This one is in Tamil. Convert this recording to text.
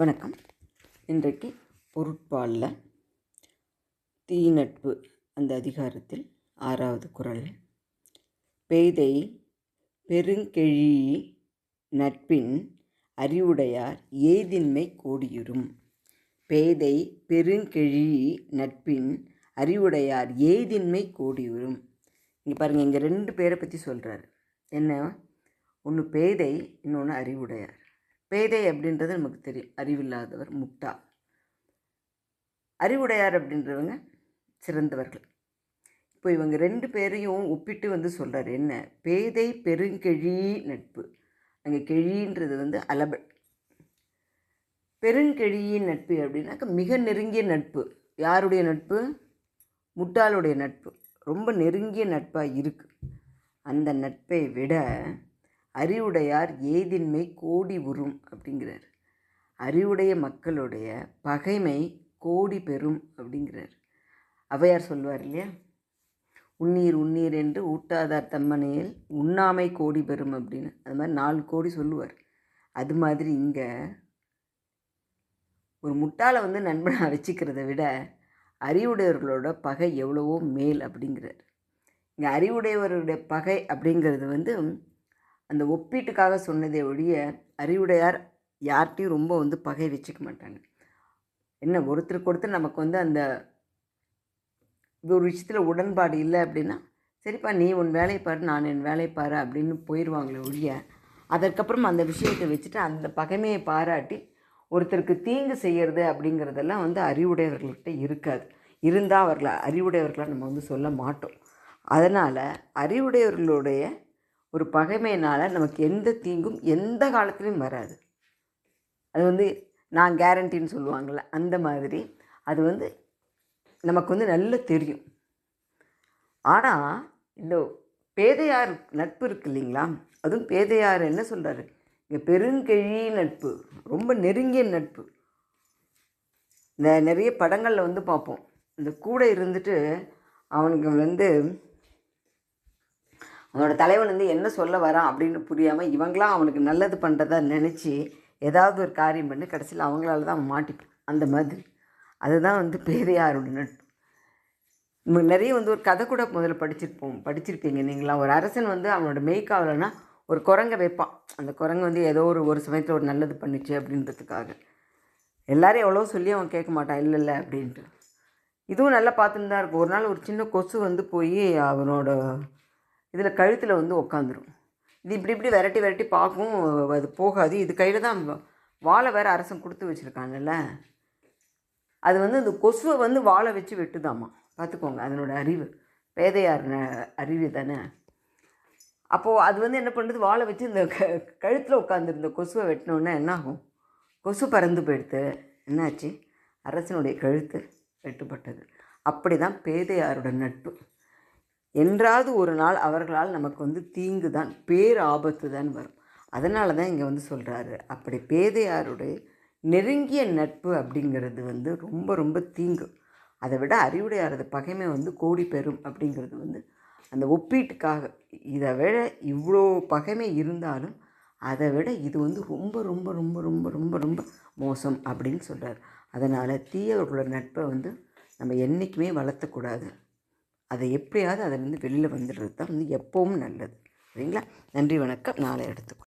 வணக்கம். இன்றைக்கு பொருட்பாலில் தீநட்பு அந்த அதிகாரத்தில் ஆறாவது குறள் பேதை பெருங்கெழி நட்பின் அறிவுடையார் ஏதின்மை கோடியுறும். பேதை பெருங்கெழி நட்பின் அறிவுடையார் ஏதின்மை கோடியுறும். இங்கே பாருங்கள் இங்கே ரெண்டு பேரை பற்றி சொல்கிறாரு என்ன? ஒன்று பேதை இன்னொன்று அறிவுடையார். பேதை அப்படின்றது நமக்கு தெரியும். அறிவில்லாதவர் முட்டா. அறிவுடையார் அப்படின்றவங்க சிறந்தவர்கள். இப்போ இவங்க ரெண்டு பேரையும் ஒப்பிட்டு வந்து சொல்கிறார் என்ன? பேதை பெருங்கெழி நட்பு. அங்கே கெழின்றது வந்து அலபல் பெருங்கெழியின் நட்பு அப்படின்னாக்க மிக நெருங்கிய நட்பு. யாருடைய நட்பு? முட்டாளுடைய நட்பு. ரொம்ப நெருங்கிய நட்பாக இருக்குது அந்த நட்பை விட அறிவுடையார் ஏதின்மை கோடி உறும் அப்படிங்கிறார். அறிவுடைய மக்களுடைய பகைமை கோடி பெறும் அப்படிங்கிறார். அவையார் சொல்வார் இல்லையா? உண்ணீர் உண்ணீர் என்று ஊட்டாதார் தம்மனையில் உண்ணாமை கோடி பெறும் அப்படின்னு. அது மாதிரி நாலு கோடி சொல்லுவார். அது மாதிரி இங்கே ஒரு முட்டாளை வந்து நண்பனாக வச்சுக்கிறத விட அறிவுடையவர்களோட பகை எவ்வளவோ மேல் அப்படிங்கிறார். இங்கே அறிவுடையவருடைய பகை அப்படிங்கிறது வந்து அந்த ஒப்பீட்டுக்காக சொன்னதே ஒழிய அறிவுடையார் யார்கிட்டையும் ரொம்ப வந்து பகை வச்சுக்க மாட்டாங்க. என்ன ஒருத்தருக்கு ஒருத்தர் நமக்கு வந்து அந்த ஒரு விஷயத்தில் உடன்பாடு இல்லை அப்படின்னா சரிப்பா நீ உன் வேலையை பாரு நான் என் வேலையை பாரு அப்படின்னு போயிடுவாங்களே ஒழிய அதற்கப்புறம் அந்த விஷயத்தை வச்சுட்டு அந்த பகைமையை பாராட்டி ஒருத்தருக்கு தீங்கு செய்கிறது அப்படிங்கிறதெல்லாம் வந்து அறிவுடையவர்கள்கிட்ட இருக்காது. இருந்தால் அவர்களை அறிவுடையவர்களாக நம்ம வந்து சொல்ல மாட்டோம். அதனால் அறிவுடையவர்களுடைய ஒரு பகைமையினால் நமக்கு எந்த தீங்கும் எந்த காலத்துலேயும் வராது. அது வந்து நான் கேரண்டின்னு சொல்லுவாங்கள்ல அந்த மாதிரி அது வந்து நமக்கு வந்து நல்ல தெரியும். ஆனால் இந்த பேதையார் நட்பு இருக்கு இல்லைங்களா? அதுவும் பேதையார் என்ன சொல்கிறாரு இங்கே பெருங்கெழி நட்பு ரொம்ப நெருங்கிய நட்பு. இந்த நிறைய படங்களில் வந்து பார்ப்போம். இந்த கூட இருந்துட்டு அவனுக்கு வந்து அவனோட தலைவன் வந்து என்ன சொல்ல வரான் அப்படின்னு புரியாமல் இவங்களாம் அவனுக்கு நல்லது பண்ணுறதா நினச்சி ஏதாவது ஒரு காரியம் பண்ணி கடைசியில் அவங்களால தான் அவன் மாட்டிப்பான் அந்த மாதிரி. அதுதான் வந்து பேதையாரோட நட்பு. நம்ம நிறைய வந்து ஒரு கதை கூட முதல்ல படிச்சிருப்போம். படிச்சிருப்பீங்க நீங்களா? ஒரு அரசன் வந்து அவனோட மெய்க்காவலனா ஒரு குரங்கை வைப்பான். அந்த குரங்கு வந்து ஏதோ ஒரு ஒரு சமயத்தில் ஒரு நல்லது பண்ணிச்சு அப்படின்றதுக்காக. எல்லாரும் எவ்வளோ சொல்லி அவன் கேட்க மாட்டான். இல்லை இல்லை அப்படின்ட்டு. இதுவும் நல்லா பார்த்துன்னு தான் இருக்கும். ஒரு நாள் ஒரு சின்ன கொசு வந்து போய் அவனோட இதில் கழுத்தில் வந்து உக்காந்துரும். இது இப்படி இப்படி விரட்டி விரட்டி பார்க்கும் அது போகாது. இது கையில் தான் வாழை வேறு அரசன் கொடுத்து வச்சுருக்காங்கல்ல அது வந்து இந்த கொசுவை வந்து வாழை வச்சு வெட்டுதாம்மா பார்த்துக்கோங்க அதனோட அறிவு. பேதையார் அறிவு தானே. அப்போது அது வந்து என்ன பண்ணுறது வாழை வச்சு இந்த க கழுத்தில் உட்காந்துருந்த கொசுவை வெட்டினோன்னே என்ன ஆகும் கொசு பறந்து போயிடுத்து என்னாச்சு? அரசனுடைய கழுத்து வெட்டுப்பட்டது. அப்படி தான் பேதையாரோட நட்பு. என்றாவது ஒரு நாள் அவர்களால் நமக்கு வந்து தீங்கு தான் பேர் ஆபத்து தான் வரும். அதனால தான் இங்கே வந்து சொல்கிறாரு அப்படி பேதையாருடைய நெருங்கிய நட்பு அப்படிங்கிறது வந்து ரொம்ப ரொம்ப தீங்கு. அதை விட அறிவுடையாரது பகைமை வந்து கோடி பெறும் அப்படிங்கிறது வந்து அந்த ஒப்பீட்டுக்காக. இதை விட இவ்வளோ பகைமை இருந்தாலும் அதை விட இது வந்து ரொம்ப ரொம்ப ரொம்ப ரொம்ப ரொம்ப ரொம்ப மோசம் அப்படின்னு சொல்கிறார் அதனால் தீயவர்களோட நட்பை வந்து நம்ம என்றைக்குமே வளர்த்தக்கூடாது. அதை எப்படியாவது அதிலேருந்து வெளியில் வந்துடுறது தான் வந்து எப்பவும் நல்லது. சரிங்களா? நன்றி வணக்கம். நாளை எடுத்துக்கோ